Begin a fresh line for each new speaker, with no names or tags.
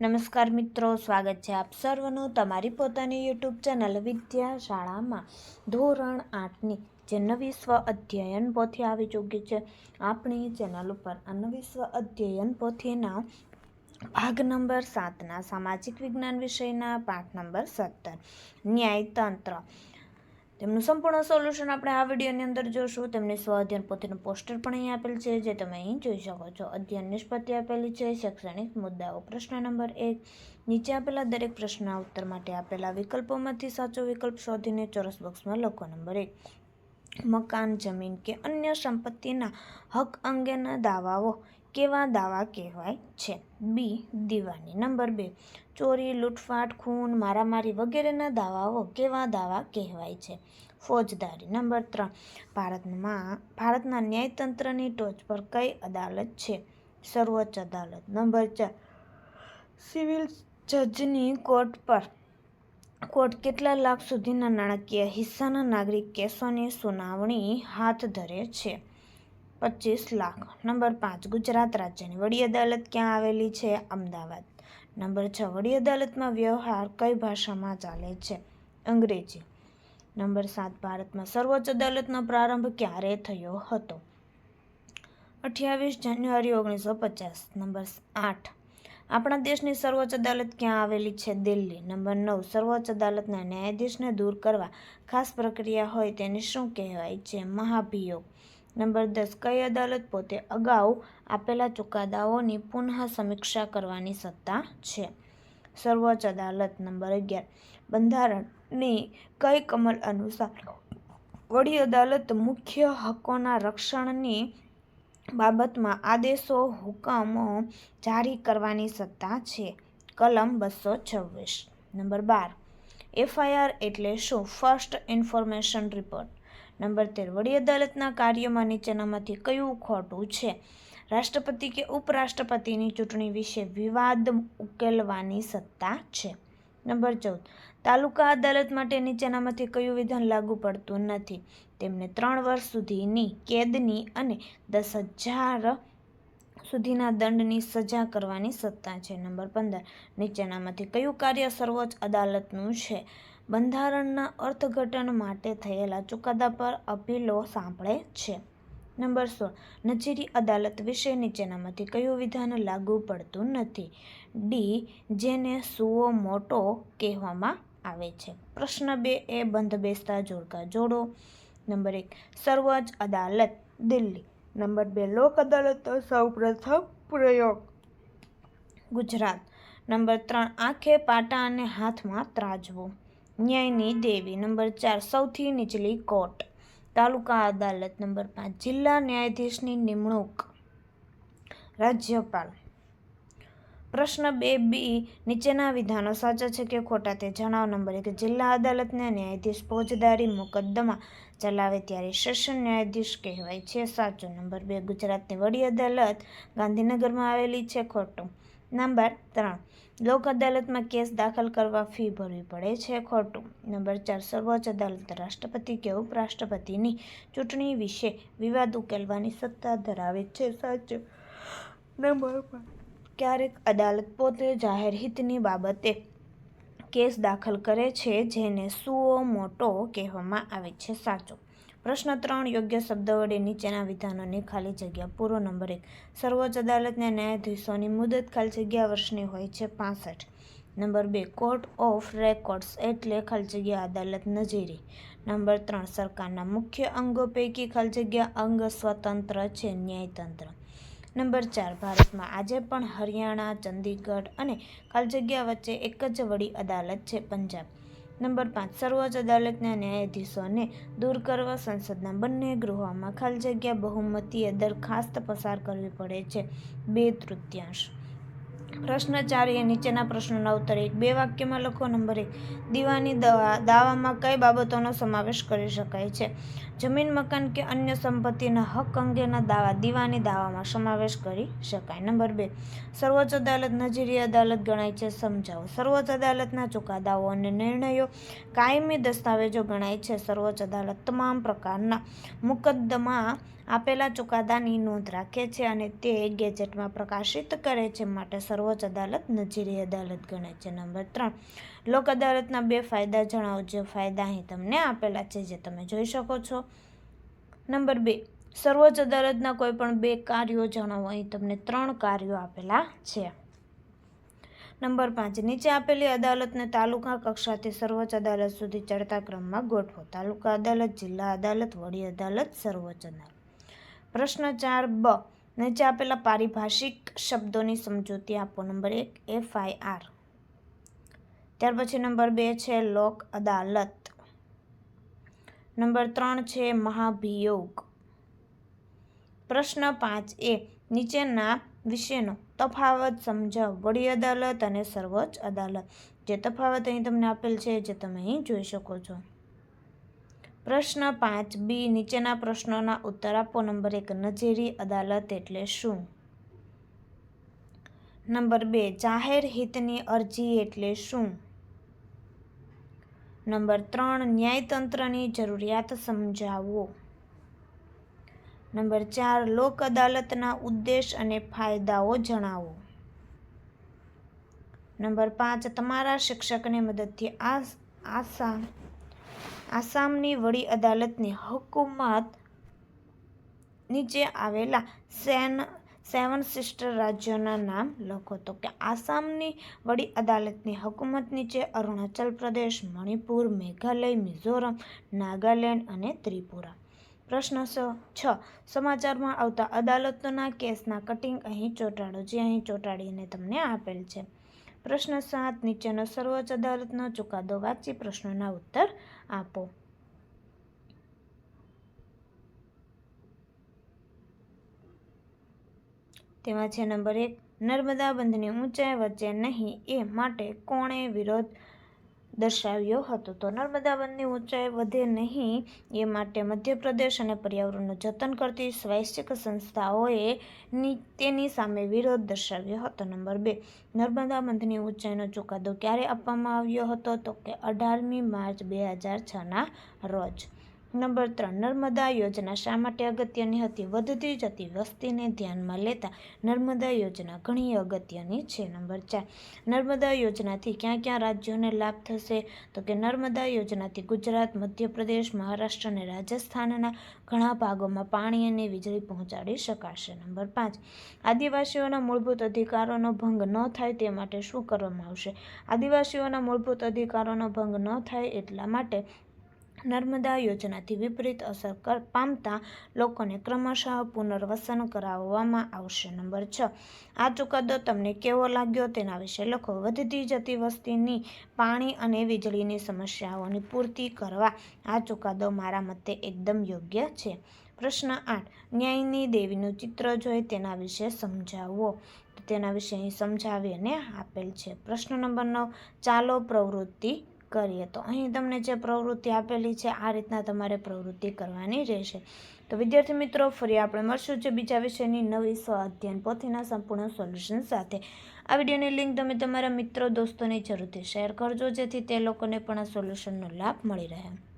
નમસ્કાર મિત્રો, સ્વાગત છે આપ સર્વનું તમારી પોતાની યુટ્યુબ ચેનલ વિદ્યા શાળામાં ધોરણ આઠની જે નવી સ્વ અધ્યયન પોથી આવી ચૂકી છે, આપણી ચેનલ ઉપર આ નવી સ્વ અધ્યયન પોથીના ભાગ નંબર સાતના સામાજિક વિજ્ઞાન વિષયના પાઠ નંબર સત્તર. ન્યાયતંત્ર. તેમનું સંપૂર્ણ સોલ્યુશન આપણે આ વિડીયોની અંદર જોશું. તેમની સ્વ અધ્યયન પોથીનું પોસ્ટર પણ અહીં આપેલ છે, જે તમે અહીં જોઈ શકો છો. અધ્યયન નિષ્પત્તિ આપેલી છે, શૈક્ષણિક મુદ્દાઓ, પ્રશ્ન નંબર એક. નીચે આપેલા દરેક પ્રશ્નના ઉત્તર માટે આપેલા વિકલ્પોમાંથી સાચો વિકલ્પ શોધીને ચોરસ બોક્સમાં લખો નંબર એક. મકાન, જમીન કે અન્ય સંપત્તિના હક અંગેના દાવાઓ. કેવા દાવા કહેવાય છે? બી, દીવાની. નંબર બે, ચોરી, લૂંટફાટ, ખૂન, મારામારી વગેરેના દાવાઓ કેવા દાવા કહેવાય છે? ફોજદારી. નંબર ત્રણ, ભારતમાં, ભારતના ન્યાયતંત્રની ટોચ પર કઈ અદાલત છે? સર્વોચ્ચ અદાલત. નંબર ચાર, સિવિલ જજની કોર્ટ પર. કોર્ટ કેટલા લાખ સુધીના નાણાકીય હિસ્સાના નાગરિક કેસોની સુનાવણી હાથ ધરે છે? પચીસ લાખ. નંબર પાંચ, ગુજરાત રાજ્યની વડી અદાલત ક્યાં આવેલી છે? અમદાવાદ. નંબર છ, વડી અદાલતમાં વ્યવહાર કઈ ભાષામાં ચાલે છે? અંગ્રેજી. નંબર સાત, ભારતમાં સર્વોચ્ચ અદાલતનો પ્રારંભ ક્યારે થયો હતો? અઠ્યાવીસ જાન્યુઆરી ઓગણીસો પચાસ નંબર આઠ, આપણા દેશની સર્વોચ્ચ અદાલત ક્યાં આવેલી છે? દિલ્હી. નંબર નવ, સર્વોચ્ચ અદાલતના ન્યાયાધીશને દૂર કરવા ખાસ પ્રક્રિયા હોય તેને શું કહેવાય છે? મહાભિયોગ. નંબર દસ, કઈ અદાલત પોતે અગાઉ આપેલા ચુકાદાઓની પુનઃ સમીક્ષા કરવાની સત્તા છે? સર્વોચ્ચ અદાલત નંબર અગિયાર, બંધારણની કઈ કમલ અનુસાર વડી અદાલત મુખ્ય હકોના રક્ષણની બાબતમાં આદેશો, હુકમો જારી કરવાની સત્તા છે? કલમ બસો છવ્વીસ. નંબર બાર, એફઆઈઆર એટલે શું? First information report. નંબર તેર, વડી અદાલતના કાર્યમાં નીચેનામાંથી કયું ખોટું છે? રાષ્ટ્રપતિ કે ઉપરાષ્ટ્રપતિની ચૂંટણી વિશે વિવાદ ઉકેલવાની સત્તા છે? નંબર ચૌદ, તાલુકા અદાલત માટે નીચેનામાંથી કયું વિધાન લાગુ પડતું નથી? તેમને ત્રણ વર્ષ સુધીની કેદની અને દસ હજાર સુધીના દંડની સજા કરવાની સત્તા છે. નંબર પંદર, નીચેનામાંથી કયું કાર્ય સર્વોચ્ચ અદાલતનું છે? બંધારણના અર્થઘટન માટે થયેલા ચુકાદા પર અપીલો સાંભળે છે. નંબર સોળ. નજીરી અદાલત વિશે નીચેનામાંથી કયું વિધાન લાગુ પડતું નથી, ડી, જેને સુઓ મોટો કહેવામાં આવે છે. પ્રશ્ન બે, એ બંધ બેસતા જોડકા જોડો. નંબર એક, સર્વોચ્ચ અદાલત, દિલ્હી. નંબર બે, લોક અદાલતનો સૌપ્રથમ પ્રયોગ. ગુજરાત. નંબર ત્રણ, આંખે પાટા અને હાથમાં ત્રાજવું. ન્યાયની દેવી નંબર ચાર સૌથી નીચલી કોર્ટ, તાલુકા અદાલત નંબર પાંચ, જિલ્લા ન્યાયાધીશની નિમણૂક. રાજ્યપાલ. પ્રશ્ન બે બી, નીચેના વિધાનો સાચા છે કે ખોટા તે જણાવો. નંબર એક, જિલ્લા અદાલતના ન્યાયાધીશ ફોજદારી મુકદ્દમા ચલાવે ત્યારે સેશન ન્યાયાધીશ કહેવાય છે સાચો. નંબર બે, ગુજરાતની વડી અદાલત ગાંધીનગરમાં આવેલી છે ખોટું. નંબર ત્રણ. લોક અદાલતમાં કેસ દાખલ કરવા ફી ભરવી પડે છે ખોટું. નંબર ચાર, સર્વોચ્ચ અદાલત રાષ્ટ્રપતિ કે ઉપરાષ્ટ્રપતિની ચૂંટણી વિશે વિવાદ ઉકેલવાની સત્તા ધરાવે છે. સાચું. નંબર ક્યારેક અદાલત પોતે જાહેર હિતની બાબતે કેસ દાખલ કરે છે, જેને સુઓ મોટો કહેવામાં આવે છે. સાચો. પ્રશ્ન ત્રણ, યોગ્ય શબ્દ વડે નીચેના વિધાનોની ખાલી જગ્યા, પૂરો નંબર એક. સર્વોચ્ચ અદાલતના ન્યાયાધીશોની મુદત ખાલી જગ્યા વર્ષની હોય છે પાસઠ. નંબર બે, કોર્ટ ઓફ રેકોર્ડ્સ એટલે ખાલી જગ્યા અદાલત નજીરી. નંબર ત્રણ, સરકારના મુખ્ય અંગો પૈકી ખાલી જગ્યા અંગ સ્વતંત્ર છે ન્યાયતંત્ર. નંબર ચાર, ભારતમાં આજે પણ હરિયાણા, ચંદીગઢ અને ખાલી જગ્યા વચ્ચે એક જ વડી અદાલત છે પંજાબ. નંબર પાંચ, સર્વોચ્ચ અદાલતના ન્યાયાધીશોને દૂર કરવા સંસદના બંને ગૃહોમાં ખાલી જગ્યા બહુમતીએ દરખાસ્ત પસાર કરવી પડે છે. બે તૃતીયાંશ. પ્રશ્ન ચાર એ નીચેના પ્રશ્નોના ઉત્તર એક. બે વાક્યમાં લખો. નંબર એક. દીવાની દવા, દાવામાં કઈ બાબતોનો સમાવેશ કરી શકાય છે? જમીન મકાન કે અન્ય સંપત્તિના હક અંગેના દાવા દીવાની દાવામાં સમાવેશ કરી શકાય. નંબર બે, સર્વોચ્ચ અદાલત નજીરી અદાલત ગણાય છે, સમજાવો. સર્વોચ્ચ અદાલતના ચુકાદાઓ અને નિર્ણયો કાયમી દસ્તાવેજો ગણાય છે. સર્વોચ્ચ અદાલત તમામ પ્રકારના મુકદ્દમા આપેલા ચુકાદાની નોંધ રાખે છે અને તે ગેજેટમાં પ્રકાશિત કરે છે માટે સર્વોચ્ચ અદાલત નજીરી અદાલત ગણાય છે. નંબર ત્રણ લોક અદાલતના બે ફાયદા જણાવો, જે ફાયદા અહીં તમને આપેલા છે, જે તમે જોઈ શકો છો. નંબર બે, સર્વોચ્ચ અદાલતના કોઈ પણ બે કાર્યો જણાવો, અહીં તમને ત્રણ કાર્યો આપેલા છે. નંબર પાંચ, નીચે આપેલી અદાલતને તાલુકા કક્ષાથી સર્વોચ્ચ અદાલત સુધી ચડતા ક્રમમાં ગોઠવો. તાલુકા અદાલત, જિલ્લા અદાલત, વડી અદાલત, સર્વોચ્ચ અદાલત. પ્રશ્ન ચાર, બ, નીચે આપેલા પારિભાષિક શબ્દોની સમજૂતી આપો. નંબર એક, એફઆઈઆર. ત્યાર પછી નંબર બે છે લોક અદાલત. નંબર ત્રણ છે મહાભિયોગ. પ્રશ્ન પાંચ એ નીચેના વિશેનો તફાવત સમજાવ. વડી અદાલત અને સર્વોચ્ચ અદાલત. જે તફાવત અહીં તમને આપેલ છે જે તમે અહીં જોઈ શકો છો. પ્રશ્ન પાંચ બી નીચેના પ્રશ્નોના ઉત્તર આપો. નંબર એક નજેરી અદાલત એટલે શું? નંબર બે, જાહેર હિતની અરજી એટલે શું? નંબર ત્રણ, ન્યાયતંત્રની જરૂરિયાત સમજાવો. નંબર ચાર, લોક અદાલતના ઉદ્દેશ અને ફાયદાઓ જણાવો. નંબર પાંચ, તમારા શિક્ષકને મદદથી આસામ, આસામની વડી અદાલતની હુકુમત નીચે આવેલા સેન સેવન સિસ્ટર રાજ્યોના નામ લખો તો કે આસામની વડી અદાલતની હકુમત નીચે અરુણાચલ પ્રદેશ, મણિપુર, મેઘાલય, મિઝોરમ, નાગાલેન્ડ અને ત્રિપુરા. પ્રશ્ન છ. સમાચારમાં આવતા અદાલતોના કેસના કટિંગ અહીં ચોંટાડો, જે અહીં ચોંટાડીને તમને આપેલ છે. પ્રશ્ન સાત, નીચેનો સર્વોચ્ચ અદાલતનો ચુકાદો વાંચી પ્રશ્નોના ઉત્તર આપો. તેમાં છે નંબર એક, નર્મદા બંધની ઊંચાઈ વચ્ચે નહીં એ માટે કોણે વિરોધ દર્શાવ્યો હતો? તો નર્મદા બંધની ઊંચાઈ વધે નહીં એ માટે મધ્યપ્રદેશ અને પર્યાવરણનું જતન કરતી સ્વૈચ્છિક સંસ્થાઓએ તેની સામે વિરોધ દર્શાવ્યો હતો. નંબર બે, નર્મદા બંધની ઊંચાઈનો ચુકાદો ક્યારે આપવામાં આવ્યો હતો? તો કે અઢારમી માર્ચ બે હજાર છના રોજ. નંબર ત્રણ, નર્મદા યોજના શા માટે અગત્યની હતી? વધતી જતી વસ્તીને ધ્યાનમાં લેતા નર્મદા યોજના ઘણી અગત્યની છે. નંબર ચાર, નર્મદા યોજનાથી ક્યાં ક્યાં રાજ્યોને લાભ થશે? તો કે નર્મદા યોજનાથી ગુજરાત, મધ્યપ્રદેશ, મહારાષ્ટ્ર અને રાજસ્થાનના ઘણા ભાગોમાં પાણી અને વીજળી પહોંચાડી શકાશે. નંબર પાંચ, આદિવાસીઓના મૂળભૂત અધિકારોનો ભંગ ન થાય તે માટે શું કરવામાં આવશે? આદિવાસીઓના મૂળભૂત અધિકારોનો ભંગ ન થાય એટલા માટે નર્મદા યોજનાથી વિપરીત અસર કર, પામતા લોકોને ક્રમશઃ પુનર્વસન કરાવવામાં આવશે. નંબર છ. આ ચુકાદો તમને કેવો લાગ્યો તેના વિશે લખો. વધતી જતી વસ્તીની પાણી અને વીજળીની સમસ્યાઓની પૂર્તિ કરવા આ ચુકાદો મારા મતે એકદમ યોગ્ય છે. પ્રશ્ન આઠ. ન્યાયની દેવીનું ચિત્ર જોઈ તેના વિશે સમજાવો. તેના વિશે અહીં સમજાવી અને આપેલ છે. પ્રશ્ન નંબર નવ. ચાલો પ્રવૃત્તિ કરીએ. તો અહીં તમને જે પ્રવૃત્તિ આપેલી છે, આ રીતના તમારે પ્રવૃત્તિ કરવાની રહેશે. તો વિદ્યાર્થી મિત્રો, ફરી આપણે મળશું જે બીજા વિષયની નવી સ્વ અધ્યયન પોથીના સંપૂર્ણ સોલ્યુશન સાથે. આ વિડીયોની લિંક તમે તમારા મિત્રો, દોસ્તોને જરૂરથી શેર કરજો, જેથી તે લોકોને પણ આ સોલ્યુશનનો લાભ મળી રહે.